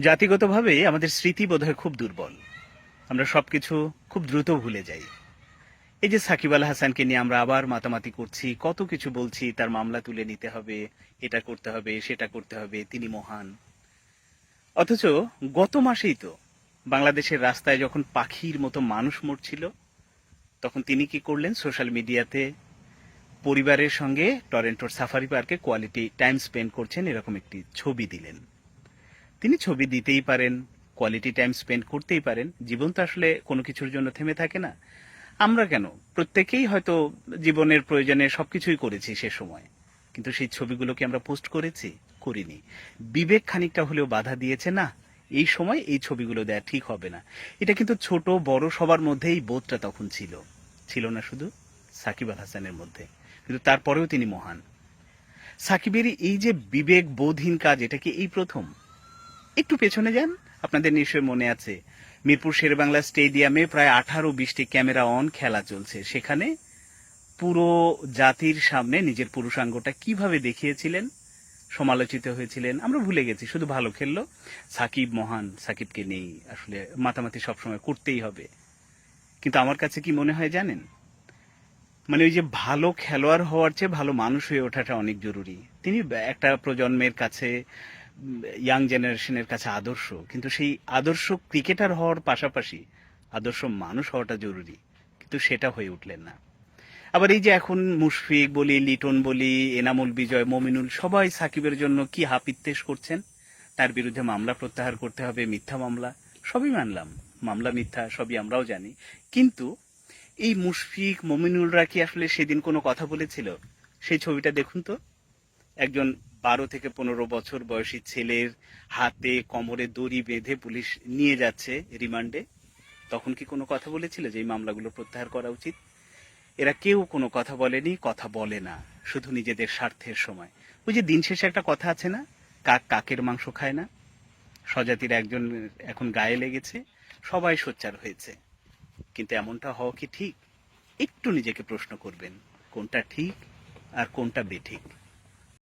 জাতিগতভাবে আমাদের স্মৃতি বোধহয় খুব দুর্বল। আমরা সব কিছু খুব দ্রুত ভুলে যাই। এই যে সাকিব আল হাসানকে নিয়ে আমরা আবার মাতামাতি করছি, কত কিছু বলছি, তার মামলা তুলে নিতে হবে, এটা করতে হবে, সেটা করতে হবে, তিনি মহান। অথচ গত মাসেই তো বাংলাদেশের রাস্তায় যখন পাখির মতো মানুষ মরছিল, তখন তিনি কি করলেন? সোশ্যাল মিডিয়াতে পরিবারের সঙ্গে টরেন্টোর সাফারি পার্কে কোয়ালিটি টাইম স্পেন্ড করছেন, এরকম একটি ছবি দিলেন। তিনি ছবি দিতেই পারেন কোয়ালিটি টাইম স্পেন্ড করতেই পারেন। জীবন তো আসলে কোনো কিছুর জন্য থেমে থাকে না। আমরা কেন? প্রত্যেকেই হয়তো জীবনের প্রয়োজনে সবকিছুই করেছি সে সময়। কিন্তু সেই ছবিগুলো কি আমরা পোস্ট করেছি, করিনি। বিবেক খানিকটা হলেও বাধা দিয়েছে, না, এই সময় এই ছবিগুলো দেয়া ঠিক হবে না। এটা কিন্তু ছোট, বড় সবার মধ্যে এই বোধটা তখন ছিল। ছিল না শুধু সাকিব আল হাসানের মধ্যে, কিন্তু তারপরেও তিনি মহান। সাকিবের এই যে বিবেক বোধহীন কাজ, এটা কি এই প্রথম? একটু পেছনে যান। আপনাদের নিশ্চয়ই মনে আছে, মিরপুর শেরবাংলা স্টেডিয়ামে প্রায় আঠারো বিশটি ক্যামেরা অন খেলা চলছে। সেখানে পুরো জাতির সামনে নিজের পুরুষাঙ্গটা কীভাবে দেখিয়েছিলেন, সমালোচিত হয়েছিলেন, আমরা ভুলে গেছি, শুধু ভালো খেললো। সাকিব মহান, সাকিবকে নেই, আসলে মাতামাতি সবসময় করতেই হবে। কিন্তু আমার কাছে কি মনে হয় জানেন? মানে ওই যে ভালো খেলোয়াড় হওয়ার চেয়ে ভালো মানুষ হয়ে ওঠাটা অনেক জরুরি। তিনি একটা প্রজন্মের কাছে ইয়াং জেনারেশনের কাছে আদর্শ, কিন্তু সেই আদর্শ ক্রিকেটার হওয়ার পাশাপাশি আদর্শ মানুষ হওয়াটা জরুরি, কিন্তু সেটা হয়ে উঠলেন না। আবার এই যে এখন মুশফিক বলি, লিটন বলি, এনামুল বিজয়, মমিনুল, সবাই সাকিবের জন্য কি হাপিত্তেশ করছেন? তার বিরুদ্ধে মামলা প্রত্যাহার করতে হবে, মিথ্যা মামলা, সবই মানলাম। মামলা মিথ্যা, সবই আমরাও জানি। কিন্তু এই মুশফিক, মমিনুলরা কি আসলে সেদিন কোনো কথা বলেছিল? সেই ছবিটা দেখুন তো। একজন বারো থেকে পনেরো বছর বয়সী ছেলের হাতে কোমরে দড়ি বেঁধে পুলিশ নিয়ে যাচ্ছে রিমান্ডে। তখন কি কোনো কথা বলেছিল যে এই মামলাগুলো প্রত্যাহার করা উচিত? এরা কেউ কোনো কথা বলেনি, কথা বলে না, শুধু নিজেদের স্বার্থের সময়। ওই যে দিন শেষে একটা কথা আছে না, কাক কাকের মাংস খায় না? স্বজাতির একজন এখন গায়ে লেগেছে, সবাই সোচ্চার হয়েছে। কিন্তু এমনটা হওয়া কি ঠিক? একটু নিজেকে প্রশ্ন করবেন, কোনটা ঠিক আর কোনটা বেঠিক।